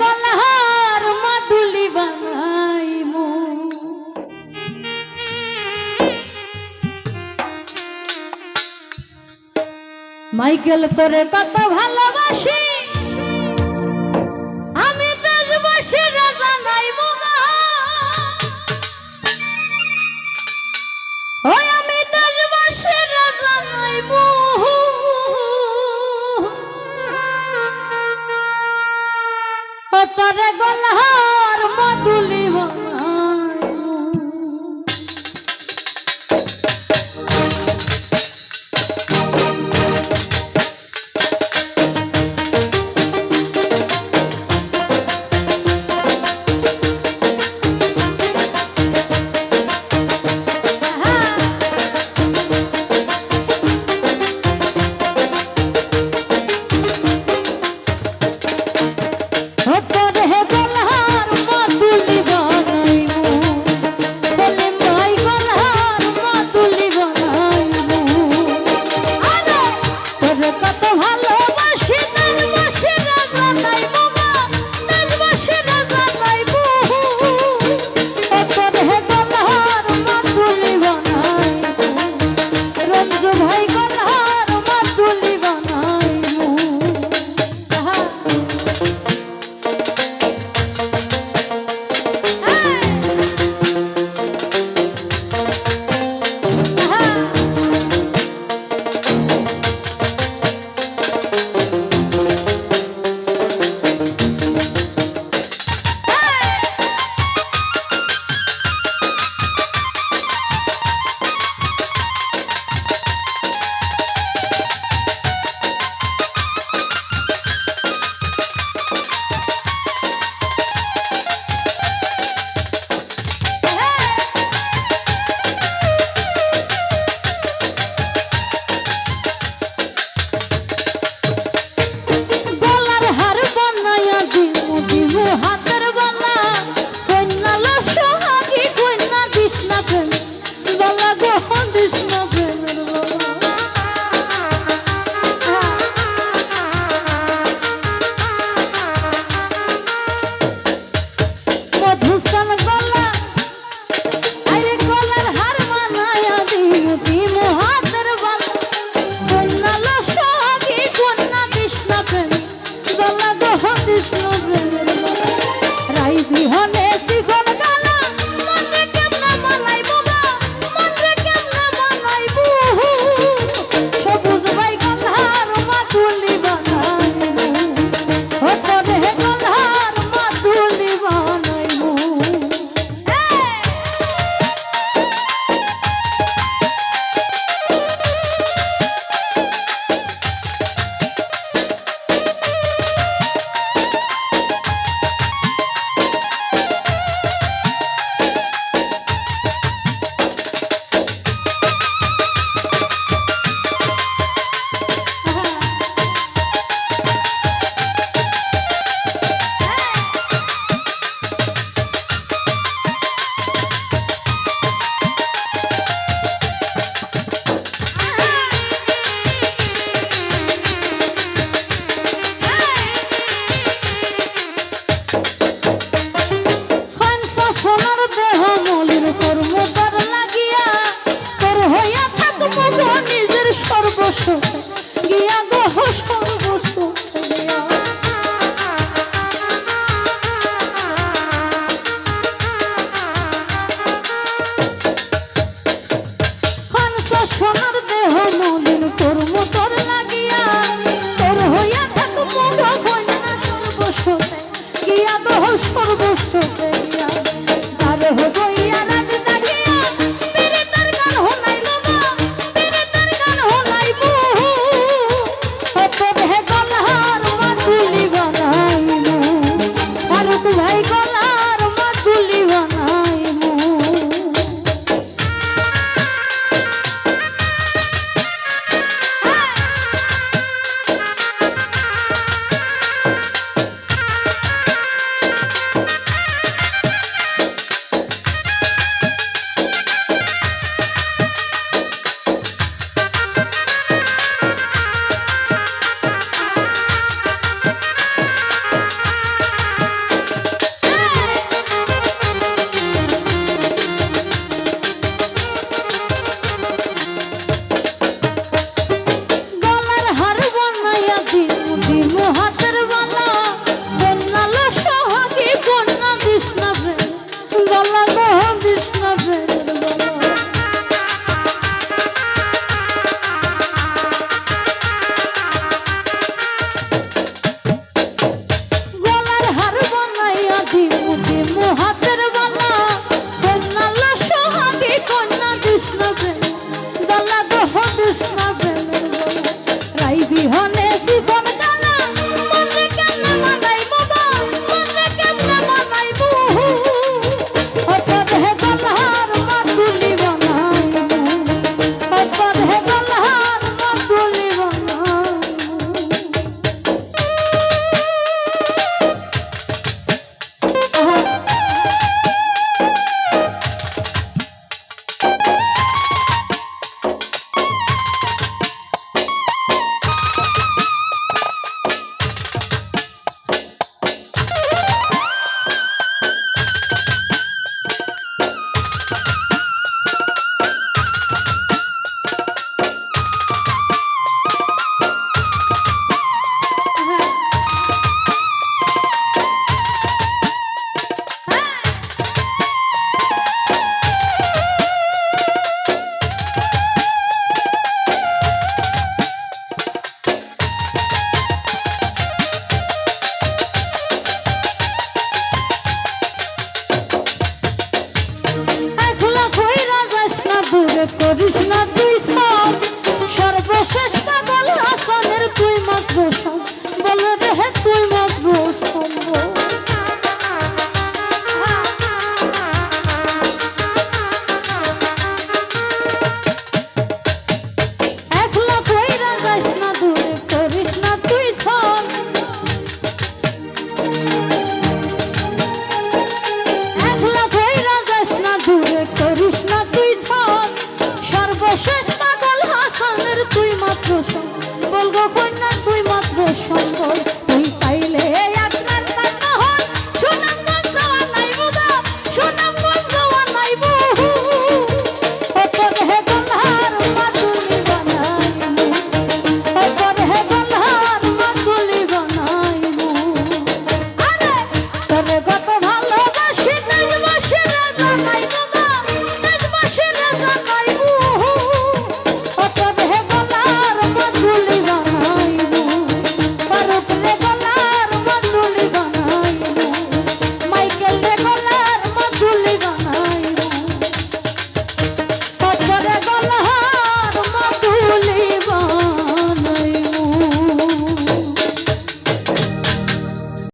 গলহার Michael তোরে কত ভালোবাসি। ও তোর গলহার মধুলি হওয়া কোনদিন করব তোর লাগিয়া তোর হইয়া থাকব ভগনা সর্বস্ব